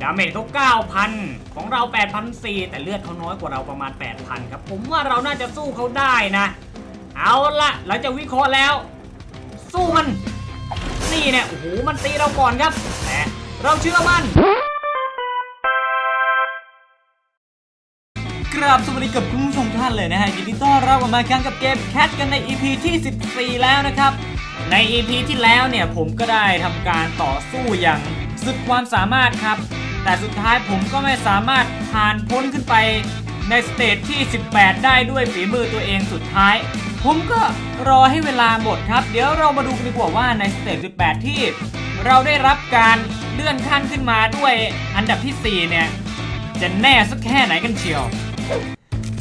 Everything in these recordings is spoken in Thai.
ดาเมจเขา9,000 ของเรา8,400แต่เลือดเขาน้อยกว่าเราประมาณ 8,000 ครับ ผมว่าเราน่าจะสู้เขาได้นะ เอาละเราจะวิเคราะห์แล้ว สู้มัน นี่เนี่ยโอ้โหมันตีเราก่อนครับ แต่เราเชื่อมันกราบสวัสดีกับคุณผู้ชมท่านเลยนะฮะยินดีต้อนรับกลับมาครั้งกับเกมแคทกันใน EP ที่ 14 แล้วนะครับ ใน EP ที่แล้วเนี่ยผมก็ได้ทำการต่อสู้อย่าง สุดความสามารถครับ แต่สุดท้ายผมก็ไม่สามารถผ่านพ้นขึ้นไปในสเตจที่ 18 ได้ด้วยฝีมือตัวเองสุดท้าย ผมก็รอให้เวลาหมดครับ เดี๋ยวเรามาดูกันดีกว่าว่าในสเตจ18 ที่ เราได้รับการเลื่อนขั้นขึ้นมาด้วยอันดับที่ 4 เนี่ย จะแน่สักแค่ไหนกันเชียว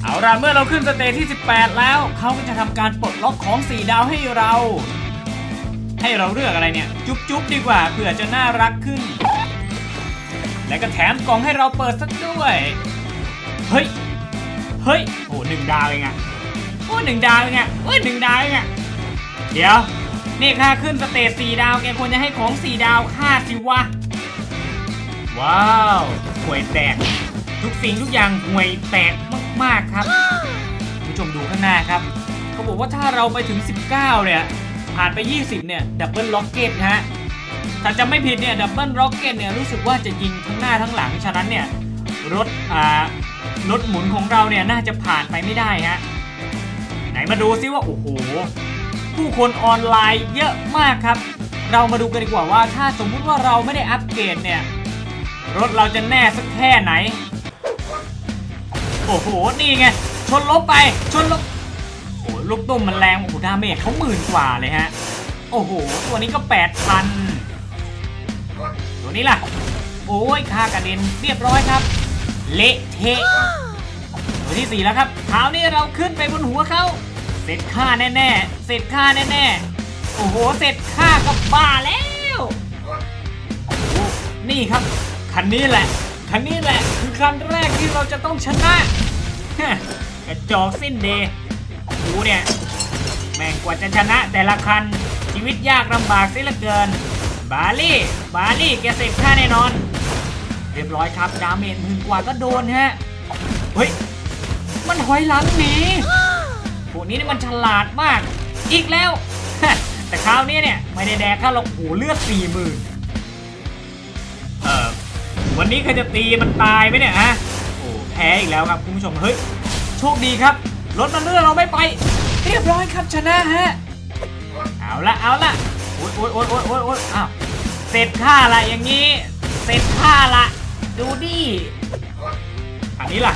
เอาล่ะเมื่อเราขึ้นสเตจที่ 18 แล้วเขาก็จะทำการปลดล็อกของ 4 ดาวให้เรา ให้เราเลือกอะไรเนี่ย จุ๊บจุ๊บดีกว่าเผื่อจะน่ารักขึ้น และก็แถมกล่องให้เราเปิดสักด้วย เฮ้ย เฮ้ย โอ้หนึ่งดาวเองอะโอ้หนึ่งดาวเองอะโอ้หนึ่งดาวเองอะเดี๋ยว นี่ค่าขึ้นสเตจ4ดาวแกควรจะให้ของ4ดาวค่าสิวะ ว้าวห่วยแตก ทุกสิ่งทุกอย่างห่วยแตกมากๆครับคุณผู้ชมดูข้างหน้าครับ เขาบอกว่าถ้าเราไปถึง 19 เนี่ย ผ่านไป 20 เนี่ยดับเบิลล็อกเก็ตฮะถ้าจะไม่ผิดเนี่ยดับเบิลล็อกเก็ตเนี่ยรู้สึกว่าจะยิงทั้งหน้าทั้งหลัง ฉะนั้นเนี่ยรถอ่ารถหมุนของเราเนี่ยน่าจะผ่านไปไม่ได้ฮะไหนมาดูซิว่า โอ้โห ผู้คนออนไลน์เยอะมากครับ เรามาดูกันดีกว่าว่าถ้าสมมุติว่าเราไม่ได้อัปเกรดเนี่ย รถเราจะแน่สักแค่ไหน โอ้โห นี่ไง ชนลบไปชนลบโอ้โห ลูกตุ้มมันแรงโอ้โหดาเมจเขาหมื่นกว่าเลยฮะ โอ้โห ตัวนี้ก็แปดพันตัวนี้ล่ะ โอ้ยค่ากระเด็นเรียบร้อยครับ เละเทะตัวที่สี่แล้วครับคราวนี้เราขึ้นไปบนหัวเขาเสร็จค่าแน่ๆเสร็จค่าแน่ๆโอ้โหเสร็จค่ากับบ้าแล้วโอ้โหนี่ครับคันนี้แหละคันนี้แหละคือคันแรกที่เราจะต้องชนะกระจอกสิ้นเดย์ กูเนี่ย แม่งกว่าจะชนะแต่ละคัน ชีวิตยากลำบากเสียเหลือเกิน บาลี่ บาลี่แกเสร็จค่าแน่นอน เรียบร้อยครับ ดาเมจหมื่นกว่าก็โดนฮะ เฮ้ย มันถอยหลังหนีพวกนี้นี่มันฉลาดมาก อีกแล้ว แต่คราวนี้เนี่ย ไม่ได้แดกข้าหรอกโอ้เลือดสี่หมื่นเออวันนี้ใครจะตีมันตายไหมเนี่ยฮะโอ้แพ้อีกแล้วครับคุณผู้ชมเฮ้ยโชคดีครับ รถมันเลื่อนเราไม่ไป เรียบร้อยครับชนะฮะ เอาละเอาละโอ๊ยโอ๊ยโอ๊ยโอ๊ยโอ๊ยโอ๊ยอ้าวเสร็จค่าละอย่างนี้ เสร็จค่าละ ดูดิอันนี้ล่ะ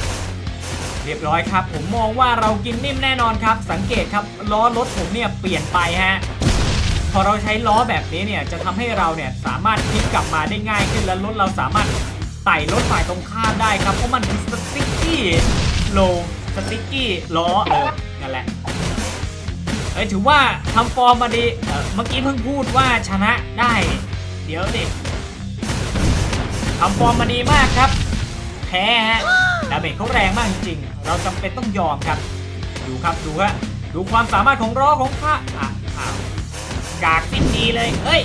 เรียบร้อยครับ ผมมองว่าเรากินนิ่มแน่นอนครับ สังเกตครับล้อรถผมเนี่ยเปลี่ยนไปฮะพอเราใช้ล้อแบบนี้เนี่ยจะทำให้เราเนี่ยสามารถพลิกกลับมาได้ง่ายขึ้นและรถเราสามารถไต่รถฝ่ายตรงข้ามได้ครับเพราะมันคือสติ๊กกี้โล สติ๊กกี้ล้อเออนั่นแหละเอ้ยถือว่าทำฟอร์มมาดีเออเมื่อกี้เพิ่งพูดว่าชนะได้ เดี๋ยวดิทำฟอร์มมาดีมากครับแพ้ฮะดาเมจเขาแรงมากจริงๆ เราจำเป็นต้องยอมครับ ดูครับดูฮะดูความสามารถของล้อของข้าอะอ้ากากสิ้นดีเลยเฮ้ย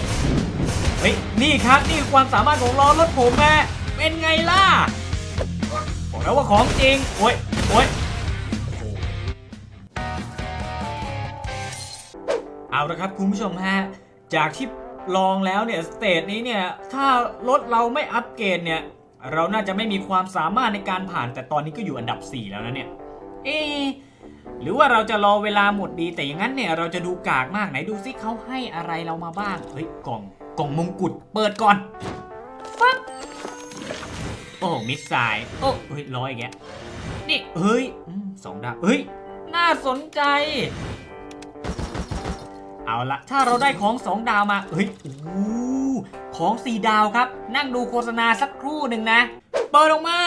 เฮ้ยนี่ครับนี่คือความสามารถของล้อรถผมฮะเป็นไงล่ะบอกแล้วว่าของจริงโอ้ยโอ้ย เอาละครับคุณผู้ชมฮะ จากที่ลองแล้วเนี่ยสเตจนี้เนี่ย ถ้ารถเราไม่อัปเกรดเนี่ย เราน่าจะไม่มีความสามารถในการผ่านแต่ตอนนี้ก็อยู่อันดับ 4 แล้วนะเนี่ย เอหรือว่าเราจะรอเวลาหมดดีแต่อย่างนั้นเนี่ยเราจะดูกากมากไหนดูซิเขาให้อะไรเรามาบ้าง เฮ้ยกล่องกล่องมงกุฎเปิดก่อนฟับโอ้มิสไซล์โอ้เฮ้ยร้อยอีกนี่เฮ้ยสองดาวเฮ้ย น่าสนใจ เอาละถ้าเราได้ของสองดาวมาเฮ้ยโอ้โหของสี่ดาวครับ นั่งดูโฆษณาสักครู่หนึ่งนะ เปิดออกมา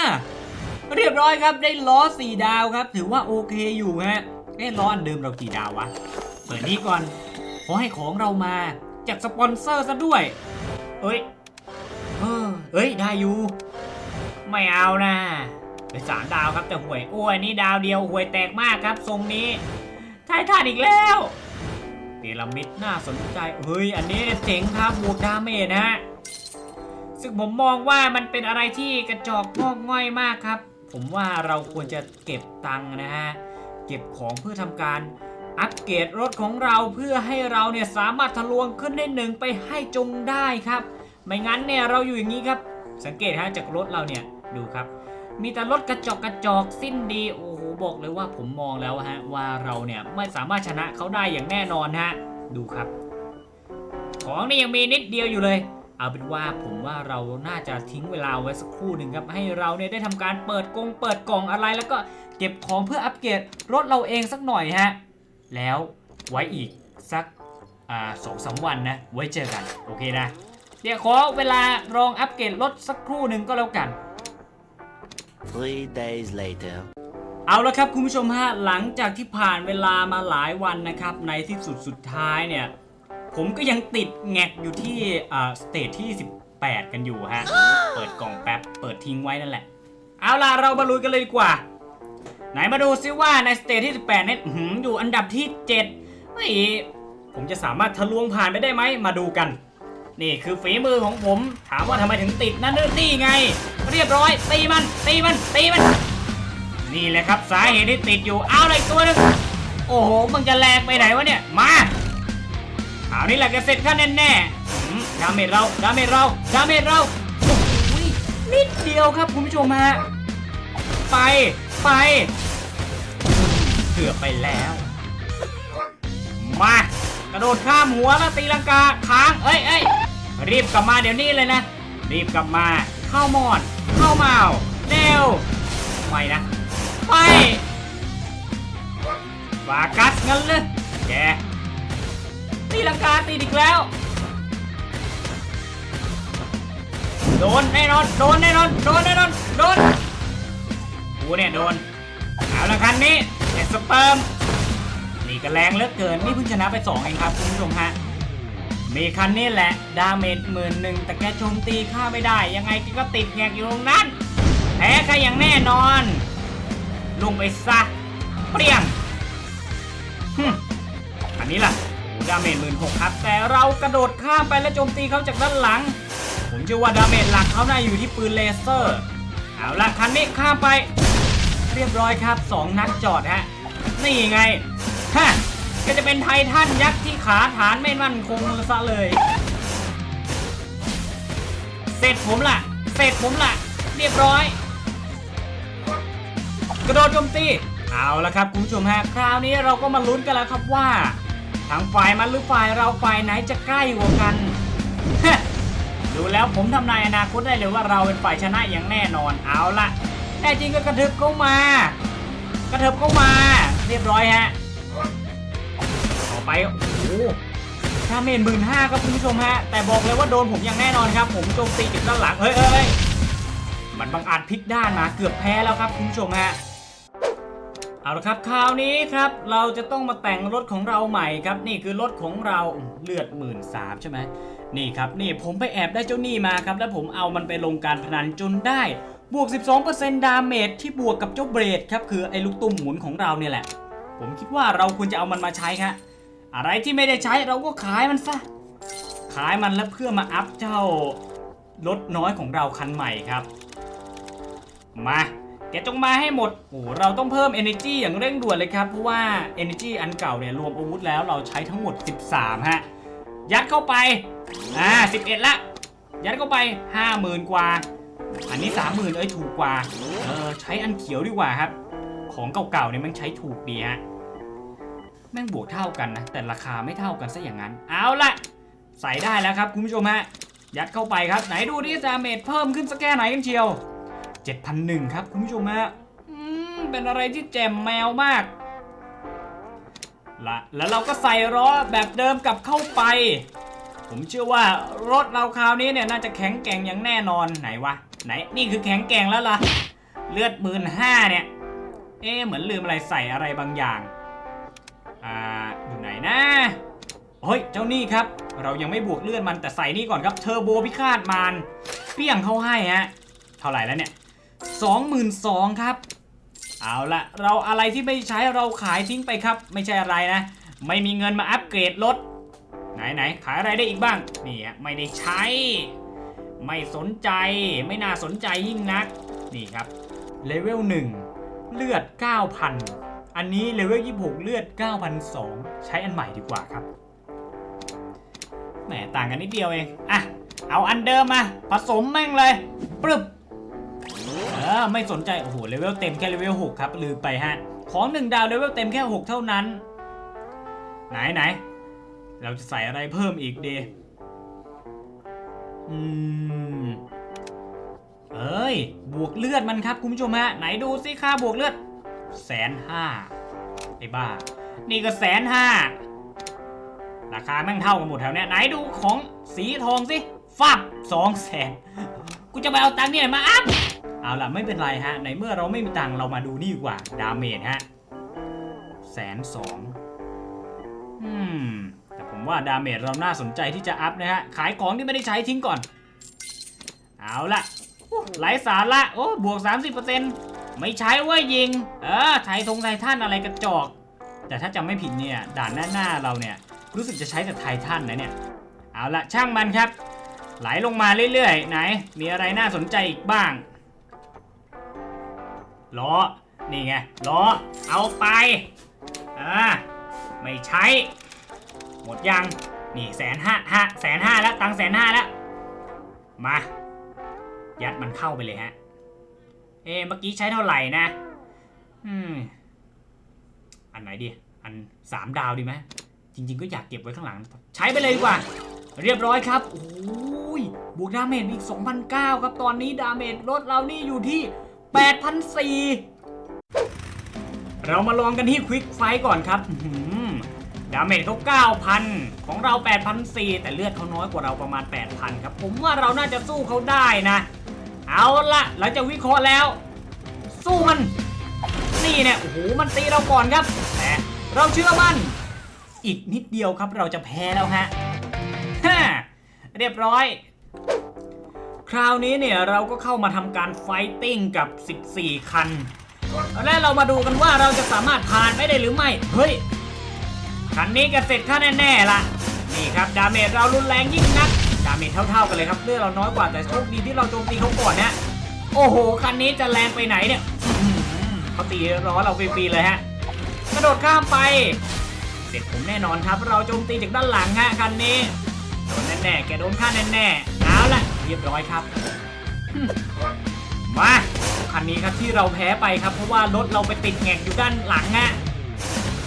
เรียบร้อยครับได้ล้อสี่ดาวครับ ถือว่าโอเคอยู่ฮะเอ้ล้ออันเดิมเรากี่ดาววะเปิดนี้ก่อนขอให้ของเรามาจากสปอนเซอร์ซะด้วยเอ้ยเออเอ้ยได้อยู่ ไม่เอานะไปสามดาวครับแต่ห่วยโอ้ยนี่ดาวเดียวห่วยแตกมากครับทรงนี้ไททันอีกแล้ว พีระมิดน่าสนใจ เฮ้ย อันนี้เจ๋งครับบวกดาเมจนะฮะ ซึ่งผมมองว่ามันเป็นอะไรที่กระจอกงอกง่อยมากครับ ผมว่าเราควรจะเก็บตังค์นะฮะ เก็บของเพื่อทำการอัปเกรดรถของเราเพื่อให้เราเนี่ยสามารถทะลวงขึ้นได้หนึ่งไปให้จงได้ครับ ไม่งั้นเนี่ยเราอยู่อย่างนี้ครับ สังเกตฮะจากรถเราเนี่ยดูครับ มีแต่รถกระจอกกระจอกสิ้นดีโอ้โบอกเลยว่าผมมองแล้วฮะว่าเราเนี่ยไม่สามารถชนะเขาได้อย่างแน่นอนฮะดูครับ ของนี่ยังมีนิดเดียวอยู่เลย เอาเป็นว่าผมว่าเราน่าจะทิ้งเวลาไว้สักครู่หนึ่งครับ ให้เราเนี่ยได้ทำการเปิดกงเปิดกล่องอะไร แล้วก็เก็บของเพื่ออัปเกรดรถเราเองสักหน่อยฮะแล้วไว้อีกสักอ่าสองสามวันนะ ไว้เจอกัน โอเคนะ เดี๋ยวขอเวลาลองอัปเกรดรถสักครู่หนึ่งก็แล้วกัน Three days later. เอาละครับคุณผู้ชมฮะหลังจากที่ผ่านเวลามาหลายวันนะครับในที่สุดสุดท้ายเนี่ย ผมก็ยังติดแงกอยู่ที่อ่าสเตจที่ 18 กันอยู่ฮะ เปิดกล่องแป๊บ เปิดทิ้งไว้นั่นแหละ เอาล่ะเรามาลุยกันเลยดีกว่า ไหนมาดูซิว่าในสเตจที่ 18เนี่ยอื้อหืออยู่อันดับที่7เฮ้ยผมจะสามารถทะลวงผ่านไปได้ไหมมาดูกัน นี่คือฝีมือของผมถามว่าทำไมถึงติดนั่นนี่ไง เรียบร้อยตีมันตีมันตีมัน นี่แหละครับสาเหตุที่ติดอยู่เอาเลยตัวนึงโอ้โหมึงจะแรงไปไหนวะเนี่ยมาเอานี่แหละจะเสร็จขั้นแน่ๆอืมดาเมจเราดาเมจเราดาเมจเราโอ้โหนิดเดียวครับคุณผู้ชมฮะไปไปเกือบไปแล้ว มากระโดดข้ามหัวแล้วตีลังกาค้างเอ้ยเอ้ยรีบกลับมาเดี๋ยวนี้เลยนะ รีบกลับมา เข้ามอน เข้ามาเร็วไม่นะ ไปฝากัสงั้นเลยแกตีลังกาตีอีกแล้ว โดนแน่นอน โดนแน่นอน โดนแน่นอน โดน กูเนี่ยโดน เอาละคันนี้เจ็ดสเปิร์มนี่ก็แรงเหลือเกิน นี่เพิ่งชนะไปสองเองครับคุณผู้ชมฮะ มีคันนี้แหละ ดาเมจหมื่นหนึ่งแต่แกโจมตีค่าไม่ได้ ยังไงกก็ติดแงกอยู่ตรงนั้น แพ้ก็อย่างแน่นอน ลงไปซะ เปรี้ยงฮึมอันนี้ล่ะดาเมจหมื่นหกครับ แต่เรากระโดดข้ามไปและโจมตีเขาจากด้านหลัง ผมเชื่อว่าดาเมจหลักเขาน่าอยู่ที่ปืนเลเซอร์ เอาล่ะคันนี้ข้ามไป เรียบร้อยครับสองนัดจอดฮะ นี่ไง ฮะ ก็จะเป็นไททันยักษ์ที่ขาฐานไม่มั่นคงซะเลย เสร็จผมล่ะ เสร็จผมล่ะ เรียบร้อย กระโดดโจมตีเอาละครับคุณผู้ชมฮะคราวนี้เราก็มาลุ้นกันแล้วครับว่าทางฝ่ายมันหรือฝ่ายเราฝ่ายไหนจะใกล้กว่ากันดูแล้วผมทำนายอนาคตได้เลยว่าเราเป็นฝ่ายชนะอย่างแน่นอนเอาละแน่จริงก็กระเถิบเข้ามากระเถิบเข้ามา เรียบร้อยฮะต่อไปโอ้โหดาเมจหมื่นห้าครับคุณผู้ชมฮะแต่บอกเลยว่าโดนผมอย่างแน่นอนครับ ผมโจมตีจากด้านหลังเฮ้ยเฮ้ยเฮ้ยมันบังอาจพลิกด้านมาเกือบแพ้แล้วครับคุณผู้ชมฮะ เอาละครับคราวนี้ครับเราจะต้องมาแต่งรถของเราใหม่ครับ นี่คือรถของเราเลือดหมื่นสามใช่ไหมนี่ครับนี่ผมไปแอบได้เจ้าหนี้มาครับ แล้วผมเอามันไปลงการพนันจนได้บวก 12%ดาเมจที่บวกกับเจ้าเบรดครับคือไอ้ลูกตุ้มหมุนของเราเนี่ยแหละ ผมคิดว่าเราควรจะเอามันมาใช้ครับอะไรที่ไม่ได้ใช้เราก็ขายมันซะขายมันแล้วเพื่อมาอัพเจ้ารถน้อยของเราคันใหม่ครับ มา แกจงมาให้หมดโอ้เราต้องเพิ่ม energy อย่างเร่งด่วนเลยครับ เพราะว่า energy อันเก่าเนี่ยรวมอาวุธแล้วเราใช้ทั้งหมด 13 ฮะ ยัดเข้าไป อ่า 11 ละ ยัดเข้าไป 50,000 กว่า อันนี้ 30,000 เอ้ย ถูกกว่า เออ ใช้อันเขียวดีกว่าครับ ของเก่าๆเนี่ยมันใช้ถูกดีฮะ แม่งบวกเท่ากันนะ แต่ราคาไม่เท่ากันซะอย่างนั้น เอาละใส่ได้แล้วครับคุณผู้ชมฮะ ยัดเข้าไปครับ ไหนดูดิดาเมจเพิ่มขึ้นสักแค่ไหนกันเชียว 7,001ครับคุณผู้ชมฮะอืมเป็นอะไรที่แจ่มแมวมากละแล้วเราก็ใส่ล้อแบบเดิมกลับเข้าไป ผมเชื่อว่ารถเราคราวนี้เนี่ยน่าจะแข็งแกร่งอย่างแน่นอนไหนวะไหนนี่คือแข็งแกร่งแล้วล่ะ เลือดหมื่นห้าเนี่ย เอ๊ะเหมือนลืมอะไรใส่อะไรบางอย่าง อ่าอยู่ไหนนะเฮ้ยเจ้านี่ครับ เรายังไม่บวกเลือดมันแต่ใส่นี่ก่อนครับเทอร์โบพิฆาตมารเปี้ยงเข้าให้ฮะเท่าไหร่แล้วเนี่ย 22,000ครับ เอาละเราอะไรที่ไม่ใช้เราขายทิ้งไปครับ ไม่ใช่อะไรนะ ไม่มีเงินมาอัปเกรดรถไหนไหนขายอะไรได้อีกบ้างนี่ฮะไม่ได้ใช้ ไม่สนใจไม่น่าสนใจยิ่งนัก นี่ครับเลเวล1เลือด 9,000 อันนี้เลเวล26 เลือด 9,002 ใช้อันใหม่ดีกว่าครับแหมต่างกันนิดเดียวเอง อะ เอาอันเดิมมา ผสมแม่งเลยปรึบ เออไม่สนใจ โอ้โหเลเวลเต็มแค่เลเวล6ครับลืมไปฮะ ของ 1 ดาวเลเวลเต็มแค่ 6 เท่านั้น ไหนไหน เราจะใส่อะไรเพิ่มอีกดีอืม เอ้ย บวกเลือดมันครับคุณผู้ชมฮะ ไหนดูสิค่าบวกเลือดแสนห้าไอ้บ้า นี่ก็แสนห้าราคาแม่งเท่ากันหมดแถวเนี้ยไหนดูของสีทองสิฟับสองแสนกูจะไปเอาตังค์นี่ยมาอัพ เอาล่ะไม่เป็นไรฮะในเมื่อเราไม่มีตังเรามาดูนี่ดีกว่า ดาเมจฮะแสนสองอืม แต่ผมว่าดาเมจเราน่าสนใจที่จะอัพนะฮะ ขายของที่ไม่ได้ใช้ทิ้งก่อน เอาล่ะไร้สารละ โอ้ บวก 30%ไม่ใช้เว่ายิง เออไทยทงไททันอะไรกระจอก แต่ถ้าจำไม่ผิดเนี่ย ด่านหน้าหน้าๆเราเนี่ย รู้สึกจะใช้แต่ไททันนะเนี่ย เอาละช่างมันครับ ไหลลงมาเรื่อยๆ ไหน มีอะไรน่าสนใจอีกบ้าง ล้อ นี่ไง ล้อ เอาไป อ่า ไม่ใช้ หมดยัง นี่แสนห้าห้าแสนห้าแล้ว ตังแสนห้าแล้ว มา ยัดมันเข้าไปเลยฮะ เอ๊เมื่อกี้ใช้เท่าไหร่นะ อืม อันไหนดี อันสามดาวดีไหม จริง ๆ ก็อยากเก็บไว้ข้างหลัง ใช้ไปเลยดีกว่า เรียบร้อยครับ โอ้ยบวกดาเมจอีก 2,009 ครับ ตอนนี้ดาเมจลดเรานี่อยู่ที่ 8,004เรามาลองกันที่ควิกไฟก่อนครับหือดาเมจเขา9,000 ของเรา8,004แต่เลือดเขาน้อยกว่าเราประมาณ 8,000 ครับ ผมว่าเราน่าจะสู้เขาได้นะ เอาละเราจะวิเคราะห์แล้ว สู้มัน นี่เนี่ยโอ้โห มันตีเราก่อนครับ แต่เราเชื่อมัน อีกนิดเดียวครับเราจะแพ้แล้วฮะฮ่าเรียบร้อย คราวนี้เนี่ยเราก็เข้ามาทำการไฟติ้งกับ 14 คัน และเรามาดูกันว่าเราจะสามารถผ่านไปได้หรือไม่ เฮ้ย คันนี้ก็เสร็จค่าแน่ๆล่ะ นี่ครับดาเมจเรารุนแรงยิ่งนัก ดาเมจเท่า ๆกันเลยครับเลือดเราน้อยกว่าแต่โชคดีที่เราโจมตีเขาก่อนนะโอ้โห คันนี้จะแรงไปไหนเนี่ยเขาตีร้อเราฟรีๆเลยฮะ กระโดดข้ามไป เสร็จผมแน่นอนครับ เราโจมตีจากด้านหลังฮะคันนี้โดนแน่ๆแกโดนฆ่าแน่ๆ เรียบร้อยครับ มาคันนี้ครับที่เราแพ้ไปครับ เพราะว่ารถเราไปติดแงกอยู่ด้านหลังฮะ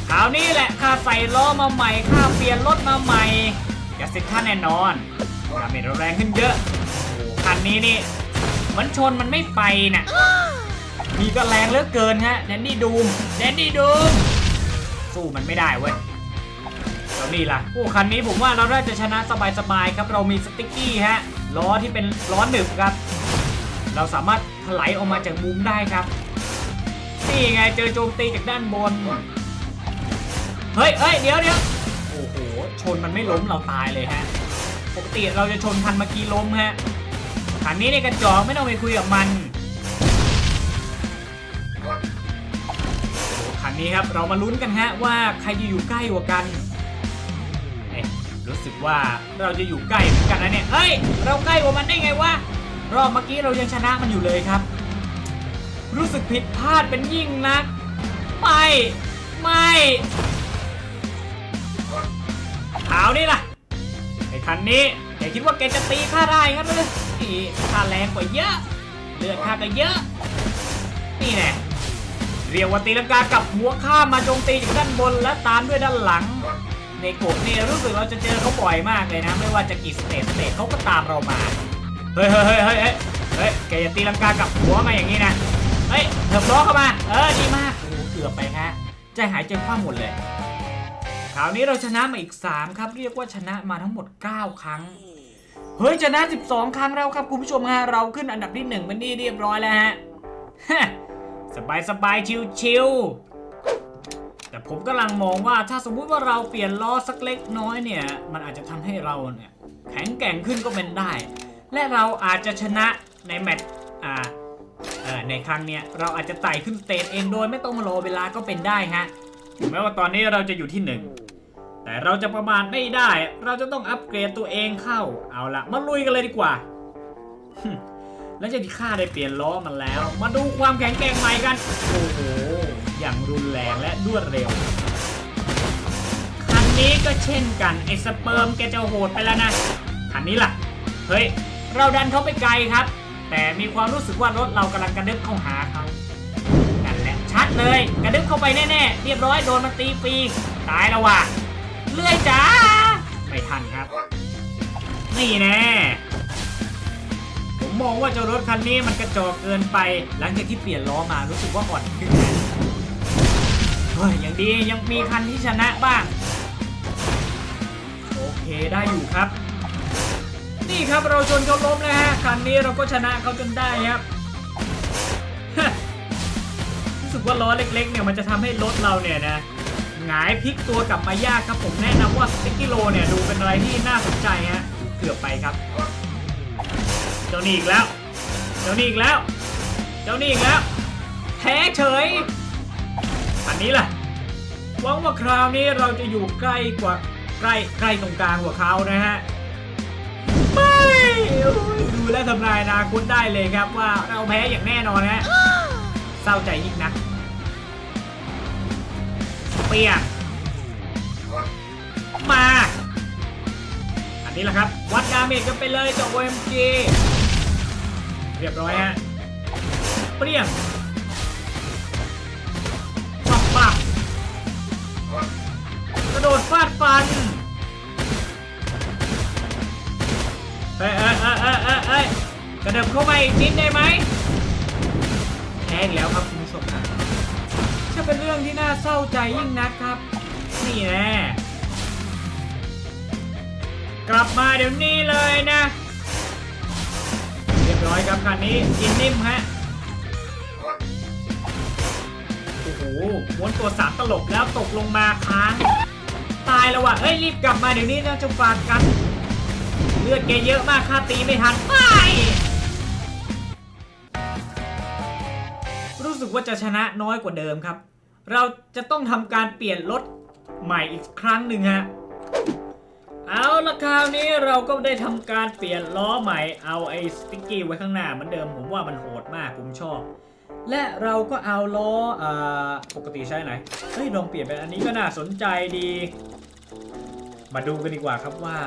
คราวนี้แหละค่าใส่ล้อมาใหม่ค่าเปลี่ยนรถมาใหม่จะเสร็จค่าแน่นอนดาเมจเราแรงขึ้นเยอะคันนี้นี่มันชนมันไม่ไปน่ะมีก็แรงเหลือเกินฮะแดนนี่ดูมแดนนี่ดูมสู้มันไม่ได้เว้ย แล้วนี่ล่ะโอ้คันนี้ผมว่าเราน่าจะชนะสบายๆครับ เรามีสติ๊กกี้ฮะล้อที่เป็นล้อหนึบครับ เราสามารถถลายออกมาจากมุมได้ครับนี่ไงเจอโจมตีจากด้านบน เฮ้ยเฮ้ยเดี๋ยวเดี๋ยวโอ้โห ชนมันไม่ล้มเราตายเลยฮะ ปกติเราจะชนคันเมื่อกี้ล้มฮะ คันนี้ในยกระจอกไม่ต้องไปคุยกับมัน คันนี้ครับเรามาลุ้นกันฮะว่าใครจะอยู่ใกล้กว่ากัน รู้สึกว่าเราจะอยู่ใกล้เหมือนกันนะเนี่ย เฮ้ย เราใกล้กว่ามันได้ไงวะ รอบเมื่อกี้เรายังชนะมันอยู่เลยครับ รู้สึกผิดพลาดเป็นยิ่งนัก ไม่ ไม่เอานี่ล่ะ ไอ้คันนี้แกคิดว่าแกจะตีข้าได้งั้นเลยนี่ข้าแรงกว่าเยอะ เลือดข้าก็เยอะ นี่แน่เรียกว่าตีลังกากับหัวข้ามมาโจมตีจากด้านบนและตามด้วยด้านหลัง ในโกดเนี่ยรู้สึกเราจะเจอเขาบ่อยมากเลยนะ ไม่ว่าจะกี่สเตจสเตจเขาก็ตามเรามา เฮ้ยเฮ้ยเฮ้ยเฮ้ยเฮ้ยแกอย่าตีลังกากับหัวมาอย่างนี้นะ เฮ้ยเถิบล้อเข้ามา เออดีมากโอ้เกือบไปฮะใจหายใจคว่ำหมดเลย คราวนี้เราชนะมาอีก 3 ครับ เรียกว่าชนะมาทั้งหมด 9 ครั้ง เฮ้ยชนะ 12 ครั้งแล้วครับคุณผู้ชมฮะเราขึ้นอันดับที่1เป็นที่เรียบร้อยแล้วฮะสบายสบายชิวชิวๆ แต่ผมกำลังมองว่าถ้าสมมุติว่าเราเปลี่ยนล้อสักเล็กน้อยเนี่ย มันอาจจะทำให้เราเนี่ยแข็งแกร่งขึ้นก็เป็นได้ และเราอาจจะชนะในแมตช์อ่าในครั้งเนี้ยเราอาจจะไต่ขึ้นสเตจเองโดยไม่ต้องรอเวลาก็เป็นได้ฮะถึงแม้ว่าตอนนี้เราจะอยู่ที่หนึ่งแต่เราจะประมาทไม่ได้ เราจะต้องอัปเกรดตัวเองเข้า เอาละมาลุยกันเลยดีกว่าแล้วจะที่ข้าได้เปลี่ยนล้อมันแล้ว มาดูความแข็งแกร่งใหม่กัน โอ้โห อย่างรุนแรงและรวดเร็ว คันนี้ก็เช่นกัน ไอ้สเปิร์มแกจะโหดไปแล้วนะ คันนี้ล่ะ เฮ้ย เราดันเขาไปไกลครับ แต่มีความรู้สึกว่ารถเรากำลังกระดึบเข้าหาเขานั่นแหละชัดเลย กระดึบเข้าไปแน่ๆ เรียบร้อยโดนมันตีฟรีตายแล้วว่ะเลื่อยจ้าไม่ทันครับ นี่แน่ผมมองว่าเจ้ารถคันนี้มันกระจอกเกินไป หลังจากที่เปลี่ยนล้อมารู้สึกว่าอ่อนขึ้น เฮ้ยยังดียังมีคันที่ชนะบ้าง โอเคได้อยู่ครับ นี่ครับเราชนเขาล้มแล้วฮะคันนี้เราก็ชนะเขาจนได้ครับรู้สึกว่าล้อเล็กๆเนี่ยมันจะทำให้รถเราเนี่ยนะหงายพลิกตัวกลับมายากครับผมแนะนำว่าสติ๊กกิโลเนี่ยดูเป็นอะไรที่น่าสนใจฮะเกือบไปครับ เจ้านี่อีกแล้ว เจ้านี่อีกแล้ว เจ้านี่อีกแล้วแพ้เฉย อันนี้ล่ะ หวังว่าคราวนี้เราจะอยู่ใกล้กว่าใกล้ใกล้ตรงกลางกว่าเขานะฮะไม่ดูแลวทำนายนาคตได้เลยครับว่าเราแพ้อย่างแน่นอนฮะเศร้าใจยิ่งนัก เปียกมา อันนี้แหละครับ วัดดาเมจกันไปเลยจาก OMG เรียบร้อยฮะ เปรี้ยงาเข้าใจยิ่งนักครับ นี่แน่กลับมาเดี๋ยวนี้เลยนะ เรียบร้อยครับคันนี้กินนิ่มฮะโอ้โหม้วนตัวสามตลบแล้วตกลงมาค้างตายแล้วว่ะเอ้ยรีบกลับมาเดี๋ยวนี้นะจะฝากกัน เลือดแกเยอะมากค่าตีไม่ทันไปรู้สึกว่าจะชนะน้อยกว่าเดิมครับ เราจะต้องทำการเปลี่ยนรถใหม่อีกครั้งหนึ่งฮะ เอาละคราวนี้เราก็ได้ทำการเปลี่ยนล้อใหม่เอาไอ้สติ๊กกี้ไว้ข้างหน้าเหมือนเดิมผมว่ามันโหดมากผมชอบ และเราก็เอาล้ออปกติใช้ไหนเฮ้ยลองเปลี่ยนเป็นอันนี้ก็น่าสนใจดี มาดูกันดีกว่าครับว่า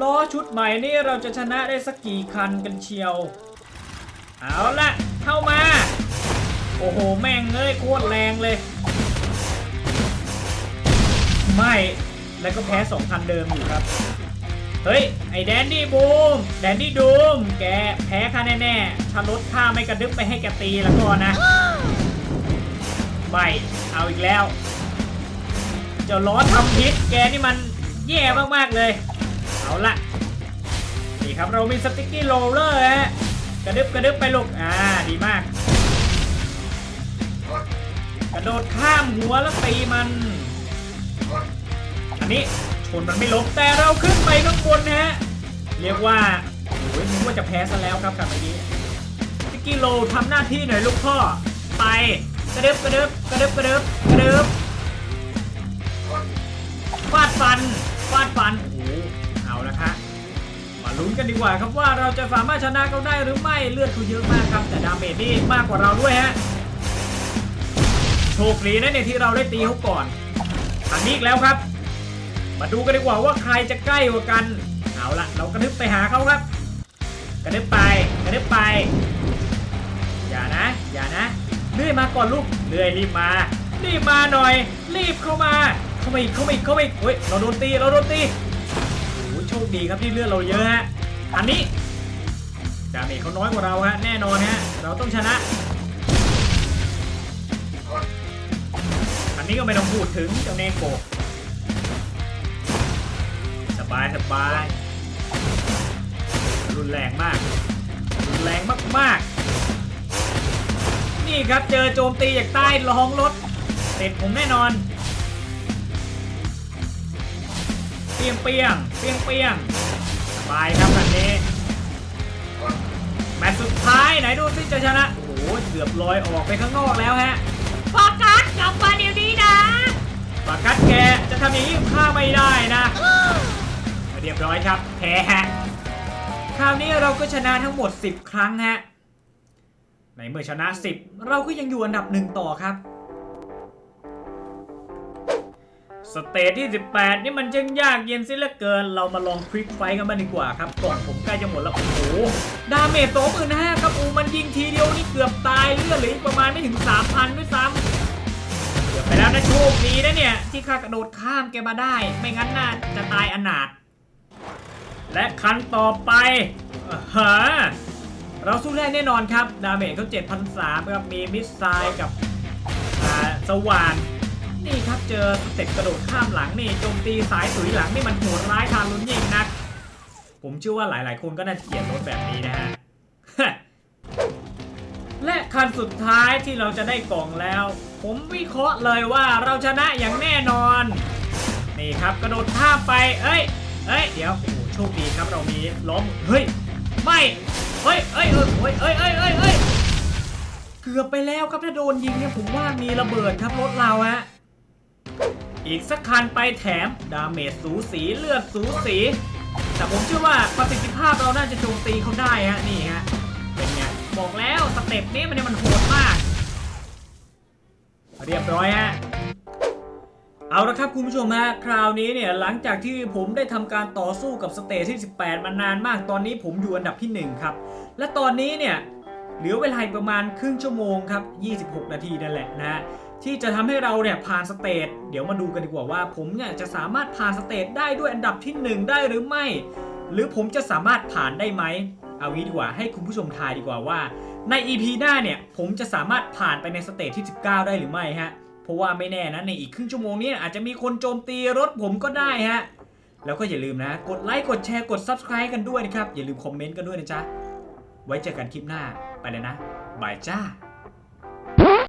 ล้อชุดใหม่นี่เราจะชนะได้สักกี่คันกันเชียว เอาละเข้ามา โอ้โห แม่งเอ้ยโคตรแรงเลย ไม่ แล้วก็แพ้สองคันเดิมอยู่ครับ เฮ้ย ไอแดนดี้บูม แดนดี้ดูม แกแพ้ข้าแน่ๆถ้ารถข้าไม่กระดึ๊บไปให้แกตีแล้วก็นะ ไม่ เอาอีกแล้ว เจ้าล้อทำพิษแกนี่มันแย่มากๆเลย เอาละนี่ครับเรามีสติ๊กกี้โรลเลอร์ฮะกระดึบกระดึบไปลูก อ่า ดีมาก กระโดดข้ามหัวแล้วตีมัน อันนี้ชนมันไม่ล้มแต่เราขึ้นไปข้างบนนะฮะ เรียกว่าโอ้ยนึกว่าจะแพ้ซะแล้วครับกับเมื่อกี้สติ๊กี้โลทำหน้าที่หน่อยลูกพ่อ ไปกระเดึบกระเดึบกระเดึบกระเดึบกระเดึบฟาดฟันฟาดฟันโอ้โหเอาละครับมาลุ้นกันดีกว่าครับว่าเราจะสามารถชนะเขาได้หรือไม่เลือดเขาเยอะมากครับแต่ดาเมจนี่มากกว่าเราด้วยฮะ โชคดีนะเนี่ยที่เราได้ตีเขาก่อนอันนี้อีกแล้วครับ มาดูกันดีกว่าว่าใครจะใกล้กว่ากัน เอาละเรากระดึบไปหาเขาครับ กระดึบไปกระดึบไป อย่านะ อย่านะเลื่อยมาก่อนลูกเลื่อยรีบมารีบมาหน่อย รีบเข้ามาเข้ามาอีกเข้ามาอีกเข้ามาอีกเฮ้ยเราโดนตีเราโดนตีโอ้โหโชคดีครับที่เลือดเราเยอะฮะอันนี้ดาเมจเขาน้อยกว่าเราฮะแน่นอนฮะเราต้องชนะ นี้ก็ไม่ต้องพูดถึงเจ้าเนโกสบายสบาย รุนแรงมาก รุนแรงมากๆ นี่ครับเจอโจมตีจากใต้ท้องรถเสร็จผมแน่นอน เปียงเปียงเปียงเปียงสบายครับแบบนี้แมตช์สุดท้ายไหนดูสิจะชนะ โอ้โหเกือบลอยออกไปข้างนอกแล้วฮะ โฟกัสกลับมาเดี๋ยวนี้ ปากัดแกจะทำอย่างนี้ข้าไม่ได้นะเรียบร้อยครับแพ้ฮะคราวนี้เราก็ชนะทั้งหมด 10 ครั้งฮะในเมื่อชนะ 10 เราก็ยังอยู่อันดับหนึ่งต่อครับสเตจที่ 18 นี่มันจึงยากเย็นสิเหลือเกิน เรามาลองควิกไฟกันบ้างดีกว่าครับก่องผมใกล้จะหมดแล้ว โอ้โห ดาเมจสองหมื่นห้าครับอูมันยิงทีเดียวนี่เกือบตายเลือดเหลือประมาณไม่ถึง 3,000 ด้วยซ้ำ ไปแล้วนะโชคดีนะเนี่ย ที่ข้ากระโดดข้ามแกมาได้ ไม่งั้นน่าจะตายอนาถและคันต่อไปฮะเราสู้ได้แน่นอนครับ ดาเมจเขา7,003ครับมีมิสไซล์กับสว่านนี่ครับเจอสเต็ปกระโดดข้ามหลังนี่โจมตีสายสุยหลังนี่มันโหดร้ายทารุณยิ่งนัก ผมเชื่อว่าหลายๆ คนก็น่าจะเกลียดรถแบบนี้นะฮะ และคันสุดท้ายที่เราจะได้กล่องแล้ว ผมวิเคราะห์เลยว่าเราชนะอย่างแน่นอน นี่ครับกระโดดข้ามไป เอ้ย เอ้ย เดี๋ยวโอ้โหโชคดีครับเรามีล้อมเฮ้ย ไม่เฮ้ยเอ้ยเอ้ยเอ้ยเอ้ยเอ้ยเอ้ยเอ้ยเกือบไปแล้วครับถ้าโดนยิงเนี่ยผมว่ามีระเบิดครับรถเราฮะ อีกสักคันไปแถมดาเมจสูสีเลือดสูสี แต่ผมเชื่อว่าประสิทธิภาพเราน่าจะโจมตีเขาได้ฮะนี่ฮะ บอกแล้วสเต็ปนี้มันเนี่ยมันโหดมาก เรียบร้อยฮะเอาละครับคุณผู้ชมฮะคราวนี้เนี่ยหลังจากที่ผมได้ทำการต่อสู้กับสเตจที่ 18 มานานมาก ตอนนี้ผมอยู่อันดับที่ 1 ครับ และตอนนี้เนี่ยเหลือเวลาประมาณครึ่งชั่วโมงครับ 26 นาทีนั่นแหละนะที่จะทำให้เราเนี่ยผ่านสเตจเดี๋ยวมาดูกันดีกว่าว่า ผมเนี่ยจะสามารถผ่านสเตจได้ด้วยอันดับที่ 1 ได้หรือไม่ หรือผมจะสามารถผ่านได้ไหม เอางี้ดีกว่าให้คุณผู้ชมทายดีกว่าว่า ใน EP หน้าเนี่ย ผมจะสามารถผ่านไปในสเตจที่ 19 ได้หรือไม่ฮะ เพราะว่าไม่แน่นะ ในอีกครึ่งชั่วโมงนี้อาจจะมีคนโจมตีรถผมก็ได้ฮะ แล้วก็อย่าลืมนะ กดไลค์กดแชร์กด Subscribe กันด้วยนะครับ อย่าลืมคอมเมนต์กันด้วยนะจ๊ะ ไว้เจอกันคลิปหน้าไปเลยนะบายจ้า